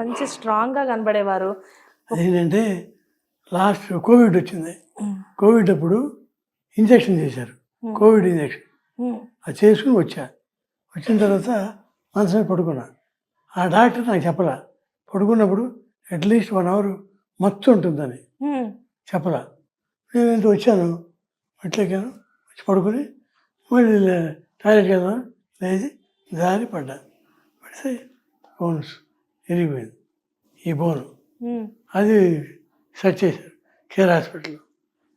మంచి స్ట్రాంగ్గా కనబడేవారు. ఏంటంటే లాస్ట్ కోవిడ్ వచ్చింది. కోవిడ్ అప్పుడు ఇంజెక్షన్ చేశారు. Covid injection. అది చేసుకుని వచ్చా. వచ్చిన తర్వాత మనసులో పడుకున్నా. ఆ డాక్టర్ నాకు చెప్పలా. పడుకున్నప్పుడు అట్లీస్ట్ వన్ అవర్ మత్తు ఉంటుందని చెప్పలా. నేను ఇంత వచ్చాను. మెట్లెక్కాను వచ్చి పడుకుని మళ్ళీ టాయిలెట్కి వెళ్దాం లేచి దారి పడ్డా. పడితే బోన్స్. విరిగిపోయింది ఈ బోను అది సెర్చ్ చేశారు కేర్ హాస్పిటల్లో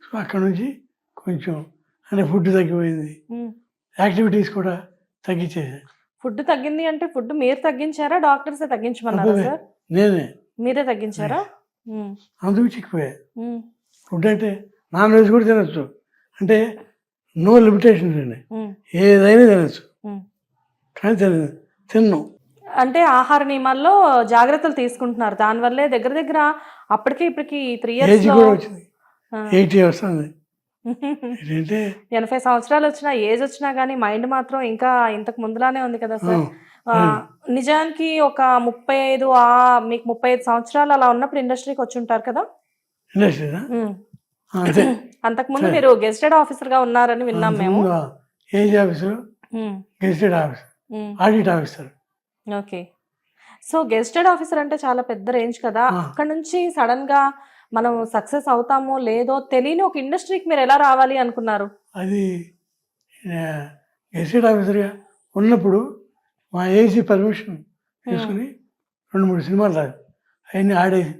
సో అక్కడ నుంచి కొంచెం అంటే ఫుడ్ తగ్గిపోయింది. యాక్టివిటీస్ కూడా తగ్గించేసారు ఫుడ్ తగ్గింది అంటే ఫుడ్ మీరు తగ్గించారా డాక్టర్స్ తగ్గించమన్నారా. సార్? నేనే. మీరే తగ్గించారా? అందుకు చిక్కిపోయా. ఫుడ్ అంటే నాన్ వెజ్ కూడా తినచ్చు. అంటే నో లిమిటేషన్స్ అండి ఏదైనా తినచ్చు. కానీ తిన తిన్నాం. అంటే ఆహార నియమాల్లో జాగ్రత్తలు తీసుకుంటున్నారు. దానివల్లే దగ్గర దగ్గర అప్పటికి ఇప్పటికి త్రీ ఏజ్ ఇయర్స్ వచ్చింది. ఎయిటీ వస్తుంది ఏంటంటే ఎనభై సంవత్సరాలు వచ్చినా ఏజ్ వచ్చినా కానీ మైండ్ మాత్రం ఇంకా ఇంతకు ముందులానే ఉంది కదా సార్. ఆ, నిజానికి ఒక ముప్పై ఐదు ఆ మీకు ముప్పై ఐదు సంవత్సరాలు అలా ఉన్నప్పుడు ఇండస్ట్రీకి వచ్చి ఉంటారు కదా? ఇండస్ట్రీనా? ఉమ్. అంతే అంతకుముందు మీరు గెస్టెడ్ ఆఫీసర్గా ఉన్నారని విన్నాం మేము. AG officer um, gazetted officer um, audit officer. Okay. So gazetted officer అంటే చాలా పెద్ద రేంజ్ కదా. అక్కడ నుంచి సడన్గా మనం సక్సెస్ అవుతామో లేదో తెలియని ఒక ఇండస్ట్రీకి మీరు ఎలా రావాలి అనుకున్నారు? అది గెస్టెడ్ ఆఫీసర్గా ఉన్నప్పుడు మా ఏసీ పర్మిషన్ తీసుకుని రెండు మూడు సినిమాలు రాదు అవన్నీ ఆడేసి.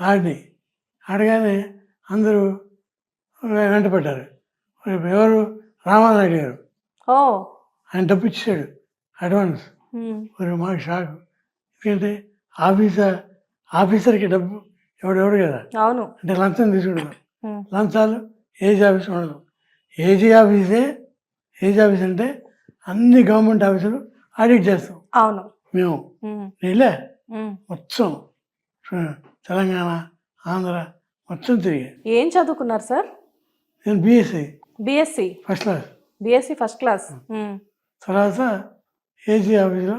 ఆడినాయి ఆడగానే అందరూ వెంటపడ్డారు. ఎవరు? రామానాయుడు గారు. ఓ. ఆయన డబ్బు ఇచ్చాడు అడ్వాన్స్. మరి మాకు షాక్ ఎందుకంటే ఆఫీసర్ ఆఫీసర్కి డబ్బు ఎవడెవడు కదా? అవును. అంటే లంచం తీసుకుంటాం. లంచాలు ఏజ్ ఆఫీస్ ఉండదు. ఏజీ ఆఫీసే ఏజ్ ఆఫీస్ అంటే అన్ని గవర్నమెంట్ ఆఫీసులు ఆడిట్ చేస్తాం. అవును. మేము. నీళ్ళే. మొత్తం. తెలంగాణ ఆంధ్ర మొత్తం తిరిగి. ఏం చదువుకున్నారు సార్? నేను BSc. BSc. First class. BSc first class. తర్వాత ఏజీ ఆఫీస్లో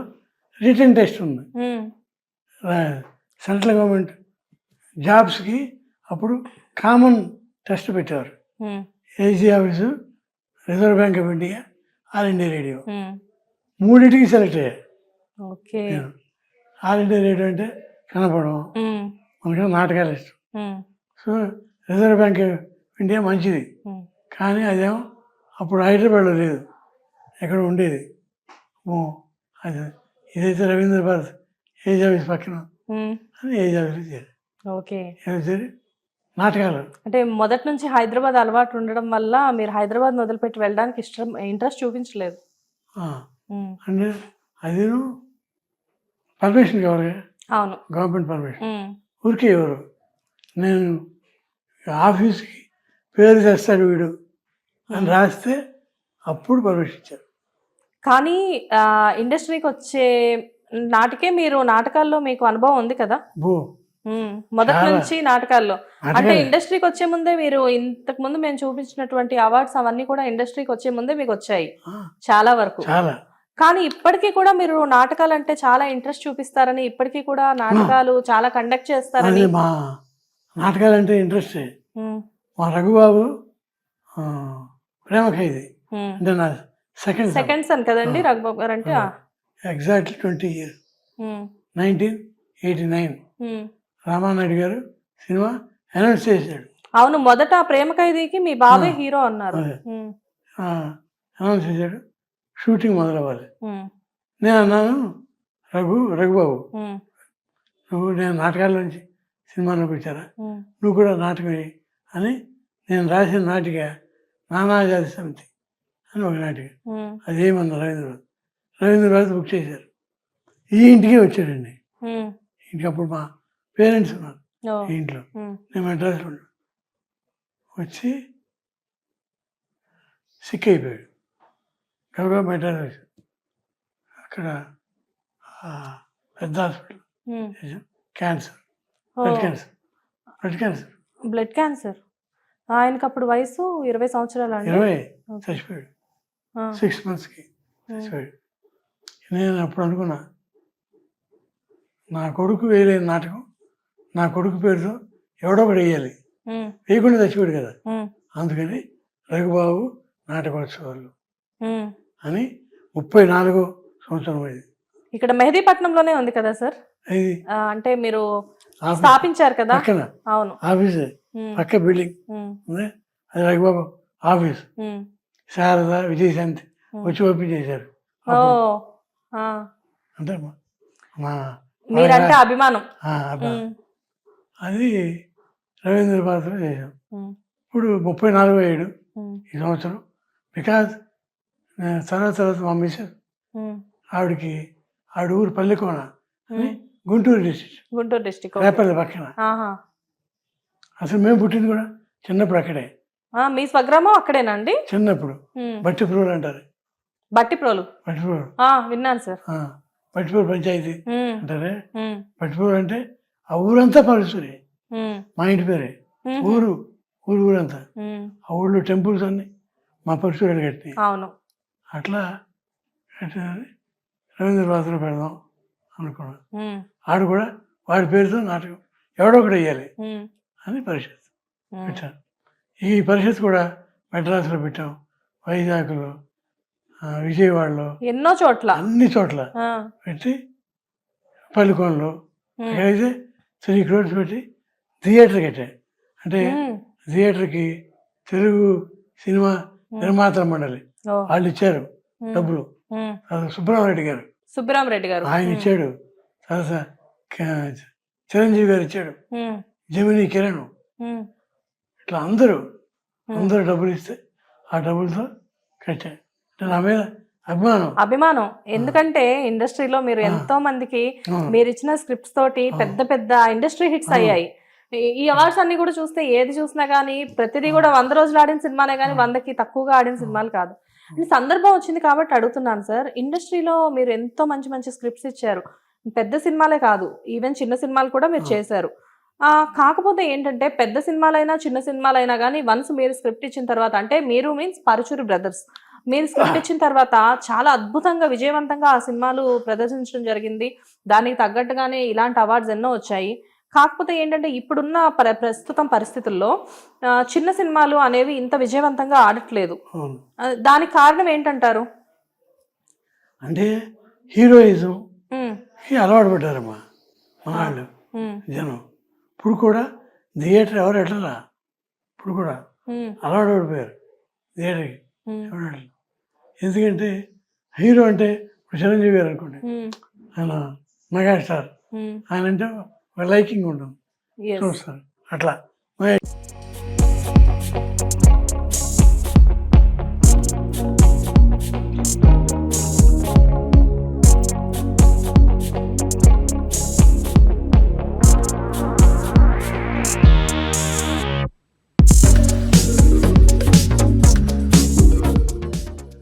రిటర్న్ టెస్ట్ ఉంది. సెంట్రల్ గవర్నమెంట్ జాబ్స్కి అప్పుడు కామన్ టెస్ట్ పెట్టేవారు. AG office Reserve Bank of India All India Radio. మూడింటికి సెలెక్ట్ నేను. ఆల్ ఇండియా రేడియో అంటే కనపడడం. ఉమ్, మనకి నాటకాలు ఇష్టం. So Reserve Bank of India మంచిది. కానీ అదేమో అప్పుడు హైదరాబాద్లో లేదు. ఎక్కడ ఉండేది. ఇదైతే రవీంద్ర భారత్ ఏజ్ ఆఫీస్ పక్కన? అని ఏజ్ ఆఫీస్ ఓకే. సరే నాటకాలు. అంటే మొదటి నుంచి హైదరాబాద్ అలవాటు ఉండడం వల్ల మీరు హైదరాబాద్ మొదలుపెట్టి వెళ్ళడానికి ఇష్టం ఇంట్రెస్ట్ చూపించలేదు. అంటే అదేను పర్మిషన్ కావాలి. అవును. Government permission. ఊరికే ఎవరు? నేను ఆఫీస్కి పేరు తెస్తాడు వీడు అని రాస్తే అప్పుడు పర్మిషన్ ఇచ్చారు. కానీ ఇండస్ట్రీకి వచ్చే నాటికే మీరు నాటకాల్లో మీకు అనుభవం ఉంది కదా? మొదటి. నుంచి నాటకాల్లో. అంటే నాటకాలు. ఇండస్ట్రీకి వచ్చే ముందే మీరు ఇంతకు ముందు మేము చూపించినటువంటి అవార్డ్స్ అవన్నీ కూడా ఇండస్ట్రీకి వచ్చే ముందే మీకు వచ్చాయి. చాలా వరకు. కానీ ఇప్పటికీ కూడా మీరు నాటకాలు అంటే చాలా ఇంట్రెస్ట్ చూపిస్తారని ఇప్పటికీ కూడా నాటకాలు చాలా కండక్ట్ చేస్తారని. మా నాటకాలంటే ఇంట్రెస్ట్. ఉమ్, మా రఘుబాబు ఆ, ప్రేమ ఖైదీ ఉమ్. అంటే నా సెకండ్ సెకండ్ సన్ కదండి. రఘుబాబు గారు అంటే. Exactly twenty years um, nineteen eighty nine. Ramanaidu గారు సినిమా అనౌన్స్ చేశాడు. అవును మొదట ప్రేమ ఖైదీకి మీ బాబే ఆ. హీరో అన్నారు. అనౌన్స్ చేశాడు. షూటింగ్ మొదలవ్వాలి. నేను అన్నాను రఘు రఘుబాబు నువ్వు నేను నాటకాల నుంచి సినిమాలోకి వచ్చారా నువ్వు కూడా నాటకం వేయి అని నేను రాసిన నాటిక నానాజాతి సమితి. అని ఒక నాటిక ఉమ్, అదేమన్నా రవీంద్రనాథ్. రవీంద్రనాథ్ బుక్ చేశారు. ఈ ఇంటికి వచ్చాడండి. ఇంటికి అప్పుడు మా పేరెంట్స్ ఉన్నారు ఇంట్లో. నేను మెడ్రాస్లో ఉన్నాను. వచ్చి సిక్ అయిపోయాడు. గబగబా మెడ్రాస్ వచ్చాడు. అక్కడ పెద్ద hospital. Cancer. Blood cancer. Blood cancer. Blood cancer. ఆయనకు అప్పుడు వయసు ఇరవై సంవత్సరాలు ఇరవై. చచ్చిపోయాడు. సిక్స్ మంత్స్కి నేను అప్పుడు అనుకున్నా నా కొడుకు వేయలేని నాటకం నా కొడుకు పేరుతో ఎవడో ఒకటి వేయాలి. వేయకుండా చచ్చిపోయాడు కదా. అందుకని రఘుబాబు నాటకోత్సవాలు. అని ముప్పై నాలుగో సంవత్సరం ఇది ఇక్కడ మెహదీపట్నంలోనే ఉంది కదా సార్? ఇది అంటే మీరు స్థాపించారు కదా? పక్కన. అవును. ఆఫీస్. పక్క బిల్డింగ్. అది రఘుబాబు ఆఫీస్. శారద విజయశాంతి వచ్చి ఓపెన్ చేశారు. అంటే మా- మీరంటే అభిమానం. అది రవీంద్ర పాత్ర చేశాం. ఇప్పుడు ముప్పై నాలుగో ఏడు ఈ సంవత్సరం. బికాజ్ తర్వాత తర్వాత మా మిస్సెస్ ఆవిడకి ఆవిడ ఊరు పల్లెకోన. గుంటూరు డిస్ట్రిక్ట్ గుంటూరు డిస్టిక్ రేపల్లి పక్కన. అసలు మేము పుట్టింది కూడా చిన్నప్పుడు అక్కడే. మీ స్వగ్రామం అక్కడేనండి చిన్నప్పుడు. ఉమ్. బట్టిప్రోలు అంటారు. బట్టిప్రోలు బట్టిప్రోలు విన్నాను సార్. బట్టిప్రోలు పంచాయతీ అంటారే? బట్టిప్రోలు అంటే ఆ ఊరంతా ఉమ్, మా ఇంటి పేరే. ఊరు ఊరు ఊరంతా. ఆ ఊళ్ళో టెంపుల్స్ అన్ని మా పరుశూరులు కట్టినాయి అవును. అట్లా రవీంద్ర పాత్ర పెడదాం అనుకున్నాను ఉమ్, ఆడు కూడా వాడి పేరుతో నాటకం. ఎవడో ఒకటి వేయాలి అని పరిషత్. పెట్టాను ఈ పరిషత్ కూడా మెడ్రాస్లో పెట్టాం. వైజాగ్లో విజయవాడలో. ఎన్నో చోట్ల. అన్ని చోట్ల పెట్టి పల్లికొండలో ఉమ్, అక్కడైతే త్రీ క్రోర్స్ పెట్టి థియేటర్ కట్టాయి అంటే థియేటర్కి తెలుగు సినిమా నిర్మాతల మండలి వాళ్ళు ఇచ్చారు డబ్బులు. సుబ్రహ్మరెడ్డి గారు. సుబ్బరామరెడ్డి గారు. ఆయన ఇచ్చాడు. తర్వాత చిరంజీవి గారు ఇచ్చాడు. జమిని కిరణ్. ఇట్లా అందరూ. అందరూ డబ్బులు ఇస్తే ఆ డబ్బులతో కట్టాను అంటే నా మీద అభిమానం. అభిమానం. ఎందుకంటే ఇండస్ట్రీలో మీరు ఎంతో మందికి మీరు ఇచ్చిన స్క్రిప్ట్స్ తోటి పెద్ద పెద్ద ఇండస్ట్రీ హిట్స్ అయ్యాయి. ఈ- అవార్డ్స్ అన్ని కూడా చూస్తే ఏది చూసినా గానీ ప్రతిదీ కూడా వంద రోజులు ఆడిన సినిమానే కానీ వందకి తక్కువగా ఆడిన సినిమాలు కాదు. సందర్భం వచ్చింది కాబట్టి అడుగుతున్నాను సార్. ఇండస్ట్రీలో మీరు ఎంతో మంచి మంచి స్క్రిప్ట్స్ ఇచ్చారు. పెద్ద సినిమాలే కాదు. ఈవెన్ చిన్న సినిమాలు కూడా మీరు చేశారు. కాకపోతే ఏంటంటే పెద్ద సినిమాలైనా చిన్న సినిమాలైనా కానీ వన్స్ మీరు స్క్రిప్ట్ ఇచ్చిన తర్వాత అంటే మీరు మీన్స్ పరుచూరి బ్రదర్స్. మీరు స్క్రిప్ట్ ఇచ్చిన తర్వాత చాలా అద్భుతంగా విజయవంతంగా ఆ సినిమాలు ప్రదర్శించడం జరిగింది. దానికి తగ్గట్టుగానే ఇలాంటి అవార్డ్స్ ఎన్నో వచ్చాయి. కాకపోతే ఏంటంటే ఇప్పుడున్న ప్ర ప్రస్తుతం పరిస్థితుల్లో చిన్న సినిమాలు అనేవి ఇంత విజయవంతంగా ఆడట్లేదు. దానికి కారణం ఏంటంటారు? అంటే హీరోయిజం అలవాటు పడ్డారమ్మా వాళ్ళు జనం. ఇప్పుడు కూడా థియేటర్ ఎవరు వెళ్ళరా ఇప్పుడు కూడా అలవాటు పడిపోయారు థియేటర్కి. ఎవరు ఎందుకంటే హీరో అంటే చిరంజీవి గారు అనుకోండి. ఆయన మెగాస్టార్. ఆయన అంటే లైకింగ్ ఉంటుంది. చూస్తారు. అట్లా.